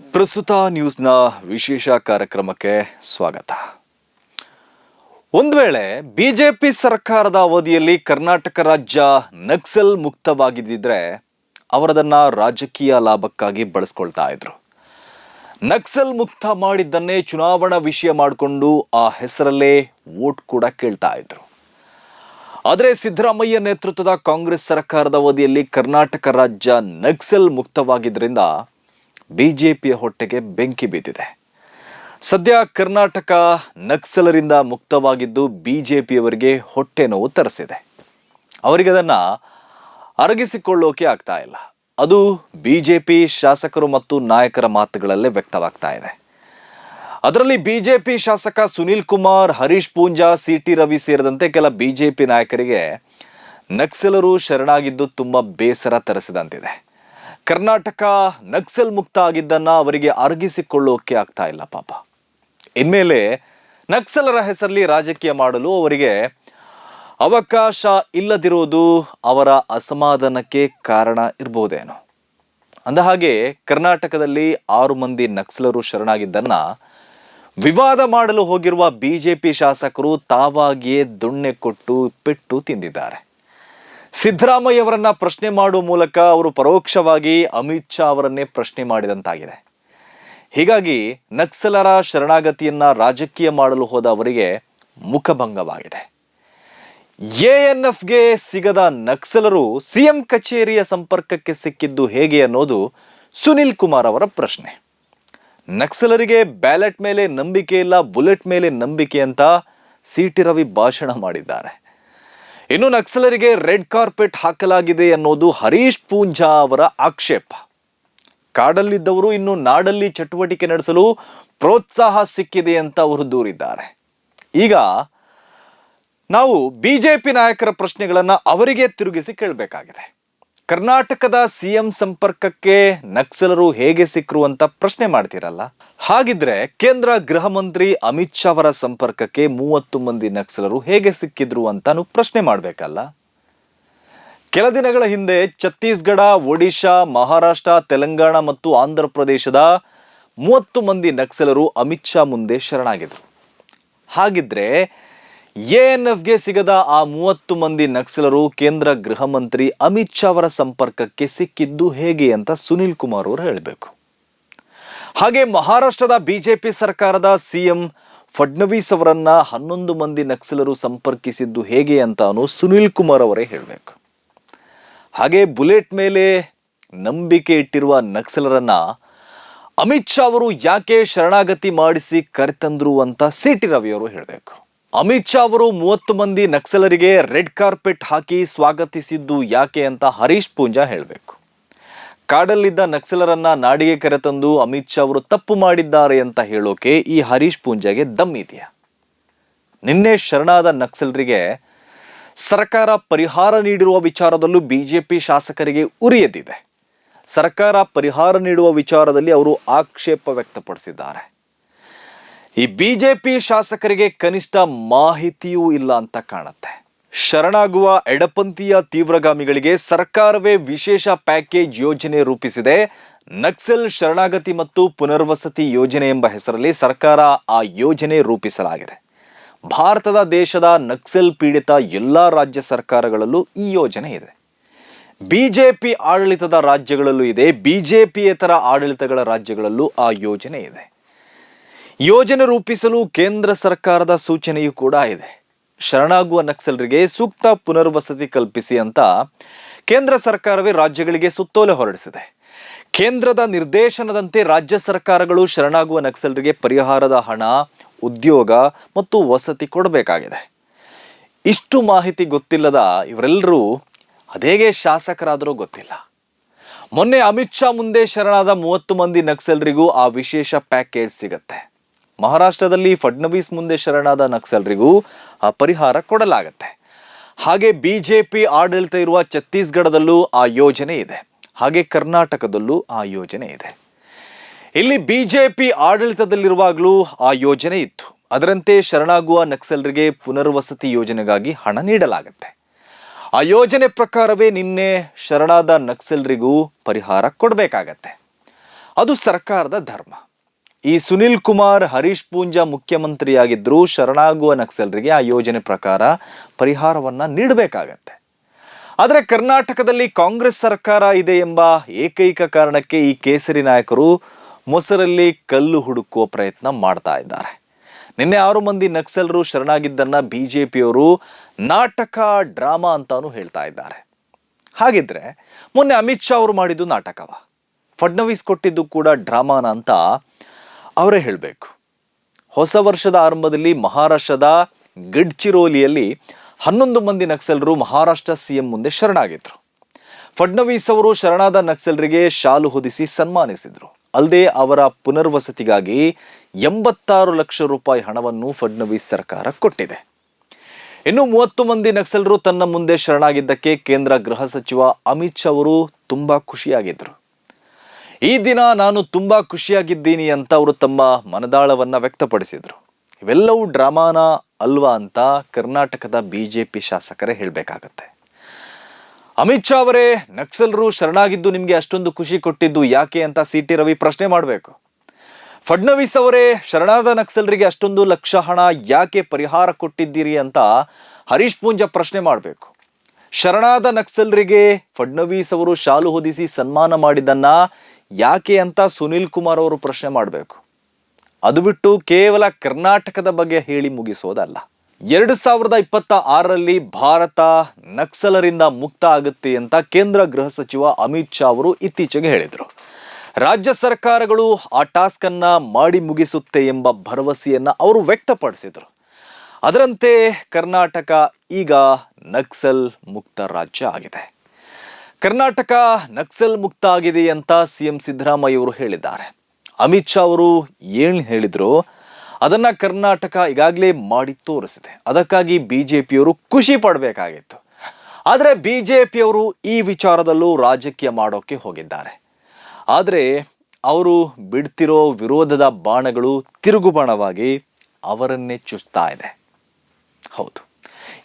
ಪ್ರಸ್ತುತ ನ್ಯೂಸ್ನ ವಿಶೇಷ ಕಾರ್ಯಕ್ರಮಕ್ಕೆ ಸ್ವಾಗತ. ಒಂದು ವೇಳೆ ಬಿಜೆಪಿ ಸರ್ಕಾರದ ಅವಧಿಯಲ್ಲಿ ಕರ್ನಾಟಕ ರಾಜ್ಯ ನಕ್ಸಲ್ ಮುಕ್ತವಾಗಿದ್ದಿದ್ರೆ ಅವರದನ್ನ ರಾಜಕೀಯ ಲಾಭಕ್ಕಾಗಿ ಬಳಸ್ಕೊಳ್ತಾ ಇದ್ರು. ನಕ್ಸಲ್ ಮುಕ್ತ ಮಾಡಿದ್ದನ್ನೇ ಚುನಾವಣಾ ವಿಷಯ ಮಾಡಿಕೊಂಡು ಆ ಹೆಸರಲ್ಲೇ ವೋಟ್ ಕೂಡ ಕೇಳ್ತಾ ಇದ್ರು. ಆದರೆ ಸಿದ್ದರಾಮಯ್ಯ ನೇತೃತ್ವದ ಕಾಂಗ್ರೆಸ್ ಸರ್ಕಾರದ ಅವಧಿಯಲ್ಲಿ ಕರ್ನಾಟಕ ರಾಜ್ಯ ನಕ್ಸಲ್ ಮುಕ್ತವಾಗಿದ್ದರಿಂದ ಬಿಜೆಪಿಯ ಹೊಟ್ಟೆಗೆ ಬೆಂಕಿ ಬಿದ್ದಿದೆ ಸದ್ಯ ಕರ್ನಾಟಕ ನಕ್ಸಲರಿಂದ ಮುಕ್ತವಾಗಿದ್ದು ಬಿಜೆಪಿಯವರಿಗೆ ಹೊಟ್ಟೆ ನೋವು ತರಿಸಿದೆ. ಅವರಿಗೆ ಅದನ್ನ ಅರಗಿಸಿಕೊಳ್ಳೋಕೆ ಆಗ್ತಾ ಇಲ್ಲ. ಅದು ಬಿಜೆಪಿ ಶಾಸಕರು ಮತ್ತು ನಾಯಕರ ಮಾತುಗಳಲ್ಲೇ ವ್ಯಕ್ತವಾಗ್ತಾ ಇದೆ. ಅದರಲ್ಲಿ ಬಿಜೆಪಿ ಶಾಸಕ ಸುನೀಲ್ ಕುಮಾರ್, ಹರೀಶ್ ಪೂಂಜಾ ಸಿ ಟಿ ರವಿ ಸೇರಿದಂತೆ ಕೆಲ ಬಿಜೆಪಿ ನಾಯಕರಿಗೆ ನಕ್ಸಲರು ಶರಣಾಗಿದ್ದು ತುಂಬ ಬೇಸರ ತರಿಸಿದಂತಿದೆ. ಕರ್ನಾಟಕ ನಕ್ಸಲ್ ಮುಕ್ತ ಆಗಿದ್ದನ್ನ ಅವರಿಗೆ ಅರಗಿಸಿಕೊಳ್ಳೋಕೆ ಆಗ್ತಾ ಇಲ್ಲ ಪಾಪ. ಇನ್ಮೇಲೆ ನಕ್ಸಲರ ಹೆಸರಲ್ಲಿ ರಾಜಕೀಯ ಮಾಡಲು ಅವರಿಗೆ ಅವಕಾಶ ಇಲ್ಲದಿರೋದು ಅವರ ಅಸಮಾಧಾನಕ್ಕೆ ಕಾರಣ ಇರ್ಬೋದೇನೋ. ಅಂದಹಾಗೆ ಕರ್ನಾಟಕದಲ್ಲಿ ಆರು ಮಂದಿ ನಕ್ಸಲರು ಶರಣಾಗಿದ್ದನ್ನ ವಿವಾದ ಮಾಡಲು ಹೋಗಿರುವ ಬಿಜೆಪಿ ಶಾಸಕರು ತಾವಾಗಿಯೇ ದುಣ್ಣೆ ಕೊಟ್ಟು ಪೆಟ್ಟು ತಿಂದಿದ್ದಾರೆ. ಸಿದ್ದರಾಮಯ್ಯವರನ್ನ ಪ್ರಶ್ನೆ ಮಾಡುವ ಮೂಲಕ ಅವರು ಪರೋಕ್ಷವಾಗಿ ಅಮಿತ್ ಶಾ ಅವರನ್ನೇ ಪ್ರಶ್ನೆ ಮಾಡಿದಂತಾಗಿದೆ. ಹೀಗಾಗಿ ನಕ್ಸಲರ ಶರಣಾಗತಿಯನ್ನ ರಾಜಕೀಯ ಮಾಡಲು ಹೋದ ಅವರಿಗೆ ಮುಖಭಂಗವಾಗಿದೆ. ಎಎನ್ಎಫ್ಗೆ ಸಿಗದ ನಕ್ಸಲರು ಸಿಎಂ ಕಚೇರಿಯ ಸಂಪರ್ಕಕ್ಕೆ ಸಿಕ್ಕಿದ್ದು ಹೇಗೆ ಅನ್ನೋದು ಸುನಿಲ್ ಕುಮಾರ್ ಅವರ ಪ್ರಶ್ನೆ. ನಕ್ಸಲರಿಗೆ ಬ್ಯಾಲೆಟ್ ಮೇಲೆ ನಂಬಿಕೆ ಇಲ್ಲ, ಬುಲೆಟ್ ಮೇಲೆ ನಂಬಿಕೆ ಅಂತ ಸಿ ಟಿ ರವಿ ಭಾಷಣ ಮಾಡಿದ್ದಾರೆ. ಇನ್ನು ನಕ್ಸಲರಿಗೆ ರೆಡ್ ಕಾರ್ಪೆಟ್ ಹಾಕಲಾಗಿದೆ ಅನ್ನೋದು ಹರೀಶ್ ಪೂಂಜಾ ಅವರ ಆಕ್ಷೇಪ. ಕಾಡಲ್ಲಿದ್ದವರು ಇನ್ನು ನಾಡಲ್ಲಿ ಚಟುವಟಿಕೆ ನಡೆಸಲು ಪ್ರೋತ್ಸಾಹ ಸಿಕ್ಕಿದೆ ಅಂತ ಅವರು ದೂರಿದ್ದಾರೆ. ಈಗ ನಾವು ಬಿಜೆಪಿ ನಾಯಕರ ಪ್ರಶ್ನೆಗಳನ್ನು ಅವರಿಗೆ ತಿರುಗಿಸಿ ಕೇಳಬೇಕಾಗಿದೆ. ಕರ್ನಾಟಕದ ಸಿಎಂ ಸಂಪರ್ಕಕ್ಕೆ ನಕ್ಸಲರು ಹೇಗೆ ಸಿಕ್ಕರು ಅಂತ ಪ್ರಶ್ನೆ ಮಾಡ್ತೀರಲ್ಲ? ಹಾಗಿದ್ರೆ ಕೇಂದ್ರ ಗೃಹ ಮಂತ್ರಿ ಅಮಿತ್ ಶಾ ಅವರ ಸಂಪರ್ಕಕ್ಕೆ ಮೂವತ್ತು ಮಂದಿ ನಕ್ಸಲರು ಹೇಗೆ ಸಿಕ್ಕಿದ್ರು ಅಂತಾನು ಪ್ರಶ್ನೆ ಮಾಡಬೇಕಲ್ಲ? ಕೆಲ ದಿನಗಳ ಹಿಂದೆ ಛತ್ತೀಸ್ಗಢ, ಒಡಿಶಾ, ಮಹಾರಾಷ್ಟ್ರ, ತೆಲಂಗಾಣ ಮತ್ತು ಆಂಧ್ರ ಪ್ರದೇಶದ ಮೂವತ್ತು ಮಂದಿ ನಕ್ಸಲರು ಅಮಿತ್ ಶಾ ಮುಂದೆ ಶರಣಾಗಿದ್ರು. ಹಾಗಿದ್ರೆ ಎಎನ್ಎಫ್ಗೆ ಸಿಗದ ಆ ಮೂವತ್ತು ಮಂದಿ ನಕ್ಸಲರು ಕೇಂದ್ರ ಗೃಹ ಮಂತ್ರಿ ಅಮಿತ್ ಶಾ ಅವರ ಸಂಪರ್ಕಕ್ಕೆ ಸಿಕ್ಕಿದ್ದು ಹೇಗೆ ಅಂತ ಸುನಿಲ್ ಕುಮಾರ್ ಅವರು ಹೇಳಬೇಕು. ಹಾಗೆ ಮಹಾರಾಷ್ಟ್ರದ ಬಿಜೆಪಿ ಸರ್ಕಾರದ ಸಿಎಂ ಫಡ್ನವೀಸ್ ಅವರನ್ನ ಹನ್ನೊಂದು ಮಂದಿ ನಕ್ಸಲರು ಸಂಪರ್ಕಿಸಿದ್ದು ಹೇಗೆ ಅಂತಾನು ಸುನಿಲ್ ಕುಮಾರ್ ಅವರೇ ಹೇಳಬೇಕು. ಹಾಗೆ ಬುಲೆಟ್ ಮೇಲೆ ನಂಬಿಕೆ ಇಟ್ಟಿರುವ ನಕ್ಸಲರನ್ನ ಅಮಿತ್ ಶಾ ಅವರು ಯಾಕೆ ಶರಣಾಗತಿ ಮಾಡಿಸಿ ಕರೆತಂದ್ರು ಅಂತ ಸಿ ಟಿ ರವಿ ಅವರು ಹೇಳಬೇಕು. ಅಮಿತ್ ಶಾ ಅವರು ಮೂವತ್ತು ಮಂದಿ ನಕ್ಸಲರಿಗೆ ರೆಡ್ ಕಾರ್ಪೆಟ್ ಹಾಕಿ ಸ್ವಾಗತಿಸಿದ್ದು ಯಾಕೆ ಅಂತ ಹರೀಶ್ ಪೂಂಜಾ ಹೇಳಬೇಕು. ಕಾಡಲ್ಲಿದ್ದ ನಕ್ಸಲರನ್ನ ನಾಡಿಗೆ ಕರೆತಂದು ಅಮಿತ್ ಶಾ ಅವರು ತಪ್ಪು ಮಾಡಿದ್ದಾರೆ ಅಂತ ಹೇಳೋಕೆ ಈ ಹರೀಶ್ ಪೂಂಜಾಗೆ ದಮ್ ಇದೆಯಾ? ನಿನ್ನೆ ಶರಣಾದ ನಕ್ಸಲರಿಗೆ ಸರ್ಕಾರ ಪರಿಹಾರ ನೀಡಿರುವ ವಿಚಾರದಲ್ಲೂ ಬಿಜೆಪಿ ಶಾಸಕರಿಗೆ ಉರಿಯದಿದೆ ಸರ್ಕಾರ ಪರಿಹಾರ ನೀಡುವ ವಿಚಾರದಲ್ಲಿ ಅವರು ಆಕ್ಷೇಪ ವ್ಯಕ್ತಪಡಿಸಿದ್ದಾರೆ. ಈ ಬಿಜೆಪಿ ಶಾಸಕರಿಗೆ ಕನಿಷ್ಠ ಮಾಹಿತಿಯೂ ಇಲ್ಲ ಅಂತ ಕಾಣುತ್ತೆ. ಶರಣಾಗುವ ಎಡಪಂಥೀಯ ತೀವ್ರಗಾಮಿಗಳಿಗೆ ಸರ್ಕಾರವೇ ವಿಶೇಷ ಪ್ಯಾಕೇಜ್ ಯೋಜನೆ ರೂಪಿಸಿದೆ. ನಕ್ಸಲ್ ಶರಣಾಗತಿ ಮತ್ತು ಪುನರ್ವಸತಿ ಯೋಜನೆ ಎಂಬ ಹೆಸರಲ್ಲಿ ಸರ್ಕಾರ ಆ ಯೋಜನೆ ರೂಪಿಸಲಾಗಿದೆ. ಭಾರತದ ದೇಶದ ನಕ್ಸಲ್ ಪೀಡಿತ ಎಲ್ಲ ರಾಜ್ಯ ಸರ್ಕಾರಗಳಲ್ಲೂ ಈ ಯೋಜನೆ ಇದೆ. ಬಿಜೆಪಿ ಆಡಳಿತದ ರಾಜ್ಯಗಳಲ್ಲೂ ಇದೆ. ಬಿಜೆಪಿಯೇತರ ಆಡಳಿತಗಳ ರಾಜ್ಯಗಳಲ್ಲೂ ಆ ಯೋಜನೆ ಇದೆ. ಯೋಜನೆ ರೂಪಿಸಲು ಕೇಂದ್ರ ಸರ್ಕಾರದ ಸೂಚನೆಯೂ ಕೂಡ ಇದೆ. ಶರಣಾಗುವ ನಕ್ಸಲರಿಗೆ ಸೂಕ್ತ ಪುನರ್ವಸತಿ ಕಲ್ಪಿಸಿ ಅಂತ ಕೇಂದ್ರ ಸರ್ಕಾರವೇ ರಾಜ್ಯಗಳಿಗೆ ಸುತ್ತೋಲೆ ಹೊರಡಿಸಿದೆ. ಕೇಂದ್ರದ ನಿರ್ದೇಶನದಂತೆ ರಾಜ್ಯ ಸರ್ಕಾರಗಳು ಶರಣಾಗುವ ನಕ್ಸಲರಿಗೆ ಪರಿಹಾರದ ಹಣ, ಉದ್ಯೋಗ ಮತ್ತು ವಸತಿ ಕೊಡಬೇಕಾಗಿದೆ. ಇಷ್ಟು ಮಾಹಿತಿ ಗೊತ್ತಿಲ್ಲದ ಇವರೆಲ್ಲರೂ ಅದೇಗೆ ಶಾಸಕರಾದರೂ ಗೊತ್ತಿಲ್ಲ. ಮೊನ್ನೆ ಅಮಿತ್ ಶಾ ಮುಂದೆ ಶರಣಾದ ಮೂವತ್ತು ಮಂದಿ ನಕ್ಸಲರಿಗೂ ಆ ವಿಶೇಷ ಪ್ಯಾಕೇಜ್ ಸಿಗತ್ತೆ. ಮಹಾರಾಷ್ಟ್ರದಲ್ಲಿ ಫಡ್ನವೀಸ್ ಮುಂದೆ ಶರಣಾದ ನಕ್ಸಲರಿಗೂ ಪರಿಹಾರ ಕೊಡಲಾಗತ್ತೆ. ಹಾಗೆ ಬಿಜೆಪಿ ಆಡಳಿತ ಇರುವ ಛತ್ತೀಸ್ಗಢದಲ್ಲೂ ಆ ಯೋಜನೆ ಇದೆ. ಹಾಗೆ ಕರ್ನಾಟಕದಲ್ಲೂ ಆ ಯೋಜನೆ ಇದೆ. ಇಲ್ಲಿ ಬಿಜೆಪಿ ಆಡಳಿತದಲ್ಲಿರುವಾಗಲೂ ಆ ಯೋಜನೆ ಇತ್ತು. ಅದರಂತೆ ಶರಣಾಗುವ ನಕ್ಸಲರಿಗೆ ಪುನರ್ವಸತಿ ಯೋಜನೆಗಾಗಿ ಹಣ ನೀಡಲಾಗುತ್ತೆ. ಆ ಯೋಜನೆ ಪ್ರಕಾರವೇ ನಿನ್ನೆ ಶರಣಾದ ನಕ್ಸಲರಿಗೂ ಪರಿಹಾರ ಕೊಡಬೇಕಾಗತ್ತೆ. ಅದು ಸರ್ಕಾರದ ಧರ್ಮ. ಈ ಸುನಿಲ್ ಕುಮಾರ್, ಹರೀಶ್ ಪೂಂಜಾ ಮುಖ್ಯಮಂತ್ರಿಯಾಗಿದ್ದರೂ ಶರಣಾಗುವ ನಕ್ಸಲರಿಗೆ ಆ ಯೋಜನೆ ಪ್ರಕಾರ ಪರಿಹಾರವನ್ನು ನೀಡಬೇಕಾಗತ್ತೆ. ಆದರೆ ಕರ್ನಾಟಕದಲ್ಲಿ ಕಾಂಗ್ರೆಸ್ ಸರ್ಕಾರ ಇದೆ ಎಂಬ ಏಕೈಕ ಕಾರಣಕ್ಕೆ ಈ ಕೇಸರಿ ನಾಯಕರು ಮೊಸರಲ್ಲಿ ಕಲ್ಲು ಹುಡುಕುವ ಪ್ರಯತ್ನ ಮಾಡ್ತಾ ಇದ್ದಾರೆ. ನಿನ್ನೆ ಆರು ಮಂದಿ ನಕ್ಸಲರು ಶರಣಾಗಿದ್ದನ್ನ ಪಿಯವರು ನಾಟಕ, ಡ್ರಾಮಾ ಅಂತಾನು ಹೇಳ್ತಾ ಇದ್ದಾರೆ. ಹಾಗಿದ್ರೆ ಮೊನ್ನೆ ಅಮಿತ್ ಶಾ ಅವರು ಮಾಡಿದ್ದು ನಾಟಕವ. ಫಡ್ನವೀಸ್ ಕೊಟ್ಟಿದ್ದು ಕೂಡ ಡ್ರಾಮಾನ ಅಂತ ಅವರೇ ಹೇಳಬೇಕು. ಹೊಸ ವರ್ಷದ ಆರಂಭದಲ್ಲಿ ಮಹಾರಾಷ್ಟ್ರದ ಗಡ್ಚಿರೋಲಿಯಲ್ಲಿ ಹನ್ನೊಂದು ಮಂದಿ ನಕ್ಸಲರು ಮಹಾರಾಷ್ಟ್ರ ಸಿಎಂ ಮುಂದೆ ಶರಣಾಗಿದ್ರು. ಫಡ್ನವೀಸ್ ಅವರು ಶರಣಾದ ನಕ್ಸಲರಿಗೆ ಶಾಲು ಹೊದಿಸಿ ಸನ್ಮಾನಿಸಿದರು. ಅಲ್ಲದೆ ಅವರ ಪುನರ್ವಸತಿಗಾಗಿ ಎಂಬತ್ತಾರು ಲಕ್ಷ ರೂಪಾಯಿ ಹಣವನ್ನು ಫಡ್ನವೀಸ್ ಸರ್ಕಾರ ಕೊಟ್ಟಿದೆ. ಇನ್ನು ಮೂವತ್ತು ಮಂದಿ ನಕ್ಸಲರು ತನ್ನ ಮುಂದೆ ಶರಣಾಗಿದ್ದಕ್ಕೆ ಕೇಂದ್ರ ಗೃಹ ಸಚಿವ ಅಮಿತ್ ಶಾ ಅವರು ತುಂಬ ಖುಷಿಯಾಗಿದ್ದರು ಈ ದಿನ ನಾನು ತುಂಬ ಖುಷಿಯಾಗಿದ್ದೀನಿ ಅಂತ ಅವರು ತಮ್ಮ ಮನದಾಳವನ್ನು ವ್ಯಕ್ತಪಡಿಸಿದರು. ಇವೆಲ್ಲವೂ ಡ್ರಾಮಾನ ಅಲ್ವಾ ಅಂತ ಕರ್ನಾಟಕದ ಬಿ ಜೆ ಪಿ ಶಾಸಕರೇ ಹೇಳಬೇಕಾಗತ್ತೆ. ಅಮಿತ್ ಶಾ ಅವರೇ, ನಕ್ಸಲರು ಶರಣಾಗಿದ್ದು ನಿಮಗೆ ಅಷ್ಟೊಂದು ಖುಷಿ ಕೊಟ್ಟಿದ್ದು ಯಾಕೆ ಅಂತ ಸಿ ಟಿ ರವಿ ಪ್ರಶ್ನೆ ಮಾಡಬೇಕು. ಫಡ್ನವೀಸ್ ಅವರೇ, ಶರಣಾದ ನಕ್ಸಲರಿಗೆ ಅಷ್ಟೊಂದು ಲಕ್ಷ ಹಣ ಯಾಕೆ ಪರಿಹಾರ ಕೊಟ್ಟಿದ್ದೀರಿ ಅಂತ ಹರೀಶ್ ಪೂಂಜಾ ಪ್ರಶ್ನೆ ಮಾಡಬೇಕು. ಶರಣಾದ ನಕ್ಸಲರಿಗೆ ಫಡ್ನವೀಸ್ ಅವರು ಶಾಲು ಹೊದಿಸಿ ಸನ್ಮಾನ ಮಾಡಿದ್ದನ್ನ ಯಾಕೆ ಅಂತ ಸುನಿಲ್ ಕುಮಾರ್ ಅವರು ಪ್ರಶ್ನೆ ಮಾಡಬೇಕು. ಅದು ಬಿಟ್ಟು ಕೇವಲ ಕರ್ನಾಟಕದ ಬಗ್ಗೆ ಹೇಳಿ ಮುಗಿಸೋದಲ್ಲ. ಎರಡು ಸಾವಿರದ ಇಪ್ಪತ್ತ ಆರರಲ್ಲಿ ಭಾರತ ನಕ್ಸಲರಿಂದ ಮುಕ್ತ ಆಗುತ್ತೆ ಅಂತ ಕೇಂದ್ರ ಗೃಹ ಸಚಿವ ಅಮಿತ್ ಶಾ ಅವರು ಇತ್ತೀಚೆಗೆ ಹೇಳಿದರು. ರಾಜ್ಯ ಸರ್ಕಾರಗಳು ಆ ಟಾಸ್ಕನ್ನು ಮಾಡಿ ಮುಗಿಸುತ್ತೆ ಎಂಬ ಭರವಸೆಯನ್ನ ಅವರು ವ್ಯಕ್ತಪಡಿಸಿದರು. ಅದರಂತೆ ಕರ್ನಾಟಕ ಈಗ ನಕ್ಸಲ್ ಮುಕ್ತ ರಾಜ್ಯ ಆಗಿದೆ. ಕರ್ನಾಟಕ ನಕ್ಸಲ್ ಮುಕ್ತ ಆಗಿದೆ ಅಂತ ಸಿಎಂ ಸಿದ್ದರಾಮಯ್ಯ ಅವರು ಹೇಳಿದ್ದಾರೆ. ಅಮಿತ್ ಶಾ ಅವರು ಏನು ಹೇಳಿದ್ರು? ಅದನ್ನ ಕರ್ನಾಟಕ ಈಗಾಗಲೇ ಮಾಡಿ ತೋರಿಸಿದೆ. ಅದಕ್ಕಾಗಿ ಬಿ ಜೆ ಪಿಯವರು ಖುಷಿ ಪಡಬೇಕಾಗಿತ್ತು. ಆದರೆ ಬಿ ಜೆ ಪಿಯವರು ಈ ವಿಚಾರದಲ್ಲೂ ರಾಜಕೀಯ ಮಾಡೋಕ್ಕೆ ಹೋಗಿದ್ದಾರೆ. ಆದರೆ ಅವರು ಬಿಡ್ತಿರೋ ವಿರೋಧದ ಬಾಣಗಳು ತಿರುಗುಬಾಣವಾಗಿ ಅವರನ್ನೇ ಚುಚ್ತಾ ಇದೆ. ಹೌದು.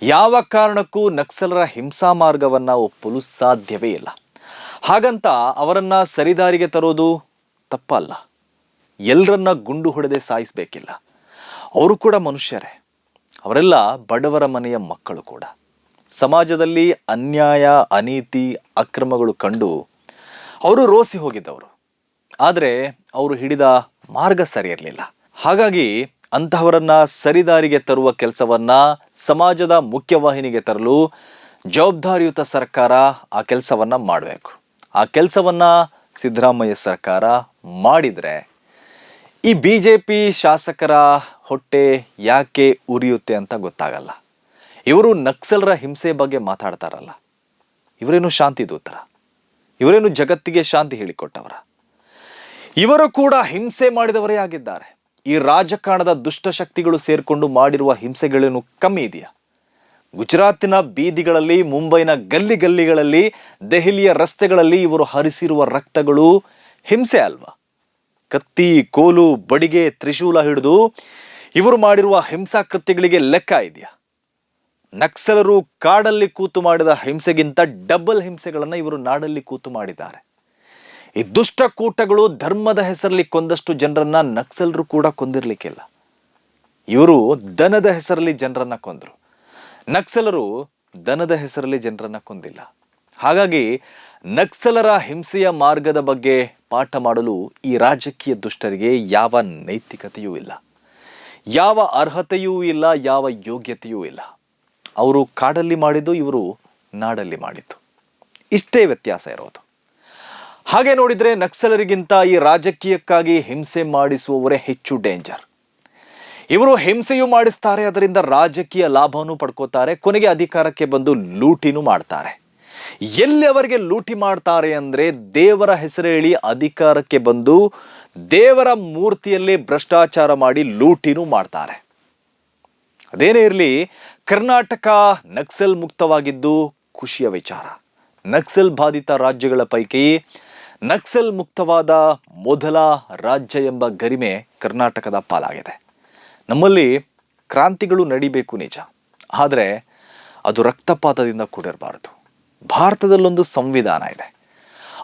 ಯಾವ ಕಾರಣಕ್ಕೂ ನಕ್ಸಲರ ಹಿಂಸಾ ಮಾರ್ಗವನ್ನು ಒಪ್ಪಲು ಸಾಧ್ಯವೇ ಇಲ್ಲ. ಹಾಗಂತ ಅವರನ್ನು ಸರಿದಾರಿಗೆ ತರೋದು ತಪ್ಪಲ್ಲ. ಎಲ್ಲರನ್ನ ಗುಂಡು ಹೊಡೆದೇ ಸಾಯಿಸಬೇಕಿಲ್ಲ. ಅವರು ಕೂಡ ಮನುಷ್ಯರೇ. ಅವರೆಲ್ಲ ಬಡವರ ಮನೆಯ ಮಕ್ಕಳು ಕೂಡ. ಸಮಾಜದಲ್ಲಿ ಅನ್ಯಾಯ, ಅನೀತಿ, ಅಕ್ರಮಗಳು ಕಂಡು ಅವರು ರೋಸಿ ಹೋಗಿದ್ದವರು. ಆದರೆ ಅವರು ಹಿಡಿದ ಮಾರ್ಗ ಸರಿಯಿರಲಿಲ್ಲ. ಹಾಗಾಗಿ ಅಂತಹವರನ್ನ ಸರಿದಾರಿಗೆ ತರುವ ಕೆಲಸವನ್ನ ಸಮಾಜದ ಮುಖ್ಯವಾಹಿನಿಗೆ ತರಲು ಜವಾಬ್ದಾರಿಯುತ ಸರ್ಕಾರ ಆ ಕೆಲಸವನ್ನ ಮಾಡಬೇಕು. ಆ ಕೆಲಸವನ್ನ ಸಿದ್ದರಾಮಯ್ಯ ಸರ್ಕಾರ ಮಾಡಿದ್ರೆ ಈ ಬಿ ಜೆ ಪಿ ಶಾಸಕರ ಹೊಟ್ಟೆ ಯಾಕೆ ಉರಿಯುತ್ತೆ ಅಂತ ಗೊತ್ತಾಗಲ್ಲ. ಇವರು ನಕ್ಸಲರ ಹಿಂಸೆ ಬಗ್ಗೆ ಮಾತಾಡ್ತಾರಲ್ಲ. ಇವರೇನು ಶಾಂತಿ ದೂತರ? ಇವರೇನು ಜಗತ್ತಿಗೆ ಶಾಂತಿ ಹೇಳಿಕೊಟ್ಟವರ? ಇವರು ಕೂಡ ಹಿಂಸೆ ಮಾಡಿದವರೇ ಆಗಿದ್ದಾರೆ. ಈ ರಾಜಕಾರಣದ ದುಷ್ಟಶಕ್ತಿಗಳು ಸೇರಿಕೊಂಡು ಮಾಡಿರುವ ಹಿಂಸೆಗಳೇನು ಕಮ್ಮಿ ಇದೆಯಾ? ಗುಜರಾತಿನ ಬೀದಿಗಳಲ್ಲಿ, ಮುಂಬೈನ ಗಲ್ಲಿ ಗಲ್ಲಿಗಳಲ್ಲಿ, ದೆಹಲಿಯ ರಸ್ತೆಗಳಲ್ಲಿ ಇವರು ಹರಿಸಿರುವ ರಕ್ತಗಳು ಹಿಂಸೆ ಅಲ್ವಾ? ಕತ್ತಿ, ಕೋಲು, ಬಡಿಗೆ, ತ್ರಿಶೂಲ ಹಿಡಿದು ಇವರು ಮಾಡಿರುವ ಹಿಂಸಾ ಕೃತ್ಯಗಳಿಗೆ ಲೆಕ್ಕ ಇದೆಯಾ? ನಕ್ಸಲರು ಕಾಡಲ್ಲಿ ಕೂತು ಮಾಡಿದ ಹಿಂಸೆಗಿಂತ ಡಬಲ್ ಹಿಂಸೆಗಳನ್ನು ಇವರು ನಾಡಲ್ಲಿ ಕೂತು ಮಾಡಿದ್ದಾರೆ. ಈ ದುಷ್ಟ ಕೂಟಗಳು ಧರ್ಮದ ಹೆಸರಲ್ಲಿ ಕೊಂದಷ್ಟು ಜನರನ್ನ ನಕ್ಸಲರು ಕೂಡ ಕೊಂದಿರ್ಲಿಕ್ಕಿಲ್ಲ. ಇವರು ದನದ ಹೆಸರಲ್ಲಿ ಜನರನ್ನ ಕೊಂದರು. ನಕ್ಸಲರು ದನದ ಹೆಸರಲ್ಲಿ ಜನರನ್ನ ಕೊಂದಿಲ್ಲ. ಹಾಗಾಗಿ ನಕ್ಸಲರ ಹಿಂಸೆಯ ಮಾರ್ಗದ ಬಗ್ಗೆ ಪಾಠ ಮಾಡಲು ಈ ರಾಜಕೀಯ ದುಷ್ಟರಿಗೆ ಯಾವ ನೈತಿಕತೆಯೂ ಇಲ್ಲ. ಯಾವ ಅರ್ಹತೆಯೂ ಇಲ್ಲ, ಯಾವ ಯೋಗ್ಯತೆಯೂ ಇಲ್ಲ. ಅವರು ಕಾಡಲ್ಲಿ ಮಾಡಿದ್ದು, ಇವರು ನಾಡಲ್ಲಿ ಮಾಡಿದ್ದು. ಇಷ್ಟೇ ವ್ಯತ್ಯಾಸ ಇರೋದು. ಹಾಗೆ ನೋಡಿದ್ರೆ ನಕ್ಸಲರಿಗಿಂತ ಈ ರಾಜಕೀಯಕ್ಕಾಗಿ ಹಿಂಸೆ ಮಾಡಿಸುವವರೇ ಹೆಚ್ಚು ಡೇಂಜರ್. ಇವರು ಹಿಂಸೆಯೂ ಮಾಡಿಸ್ತಾರೆ, ಅದರಿಂದ ರಾಜಕೀಯ ಲಾಭವನ್ನು ಪಡ್ಕೋತಾರೆ, ಕೊನೆಗೆ ಅಧಿಕಾರಕ್ಕೆ ಬಂದು ಲೂಟಿನೂ ಮಾಡ್ತಾರೆ. ಎಲ್ಲಿ ಅವರಿಗೆ ಲೂಟಿ ಮಾಡ್ತಾರೆ ಅಂದ್ರೆ ದೇವರ ಹೆಸರು ಹೇಳಿ ಅಧಿಕಾರಕ್ಕೆ ಬಂದು ದೇವರ ಮೂರ್ತಿಯಲ್ಲೇ ಭ್ರಷ್ಟಾಚಾರ ಮಾಡಿ ಲೂಟಿನೂ ಮಾಡ್ತಾರೆ. ಅದೇನೇ ಇರಲಿ, ಕರ್ನಾಟಕ ನಕ್ಸಲ್ ಮುಕ್ತವಾಗಿದ್ದು ಖುಷಿಯ ವಿಚಾರ. ನಕ್ಸಲ್ ಬಾಧಿತ ರಾಜ್ಯಗಳ ಪೈಕಿ ನಕ್ಸಲ್ ಮುಕ್ತವಾದ ಮೊದಲ ರಾಜ್ಯ ಎಂಬ ಗರಿಮೆ ಕರ್ನಾಟಕದ ಪಾಲಾಗಿದೆ. ನಮ್ಮಲ್ಲಿ ಕ್ರಾಂತಿಗಳು ನಡಿಬೇಕು ನಿಜ. ಆದರೆ ಅದು ರಕ್ತಪಾತದಿಂದ ಕೂಡಿರಬಾರದು. ಭಾರತದಲ್ಲೊಂದು ಸಂವಿಧಾನ ಇದೆ.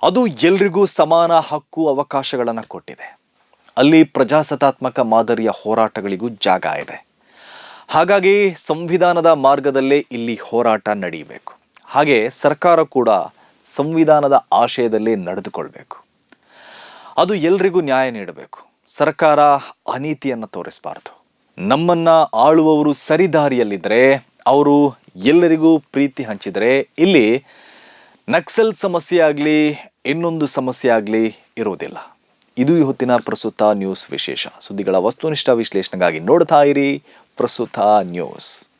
ಅದು ಎಲ್ರಿಗೂ ಸಮಾನ ಹಕ್ಕು ಅವಕಾಶಗಳನ್ನು ಕೊಟ್ಟಿದೆ. ಅಲ್ಲಿ ಪ್ರಜಾಸತ್ತಾತ್ಮಕ ಮಾದರಿಯ ಹೋರಾಟಗಳಿಗೂ ಜಾಗ ಇದೆ. ಹಾಗಾಗಿ ಸಂವಿಧಾನದ ಮಾರ್ಗದಲ್ಲೇ ಇಲ್ಲಿ ಹೋರಾಟ ನಡೆಯಬೇಕು. ಹಾಗೆ ಸರ್ಕಾರ ಕೂಡ ಸಂವಿಧಾನದ ಆಶಯದಲ್ಲಿ ನಡೆದುಕೊಳ್ಬೇಕು. ಅದು ಎಲ್ರಿಗೂ ನ್ಯಾಯ ನೀಡಬೇಕು. ಸರ್ಕಾರ ಅನೀತಿಯನ್ನು ತೋರಿಸಬಾರದು. ನಮ್ಮನ್ನ ಆಳುವವರು ಸರಿದಾರಿಯಲ್ಲಿದ್ದರೆ, ಅವರು ಎಲ್ಲರಿಗೂ ಪ್ರೀತಿ ಹಂಚಿದರೆ, ಇಲ್ಲಿ ನಕ್ಸಲ್ ಸಮಸ್ಯೆ ಆಗಲಿ, ಇನ್ನೊಂದು ಸಮಸ್ಯೆ ಆಗಲಿ ಇರುವುದಿಲ್ಲ. ಇದು ಇವತ್ತಿನ ಪ್ರಸ್ತುತ ನ್ಯೂಸ್ ವಿಶೇಷ. ಸುದ್ದಿಗಳ ವಸ್ತುನಿಷ್ಠ ವಿಶ್ಲೇಷಣೆಗಾಗಿ ನೋಡ್ತಾ ಇರಿ ಪ್ರಸ್ತುತ ನ್ಯೂಸ್.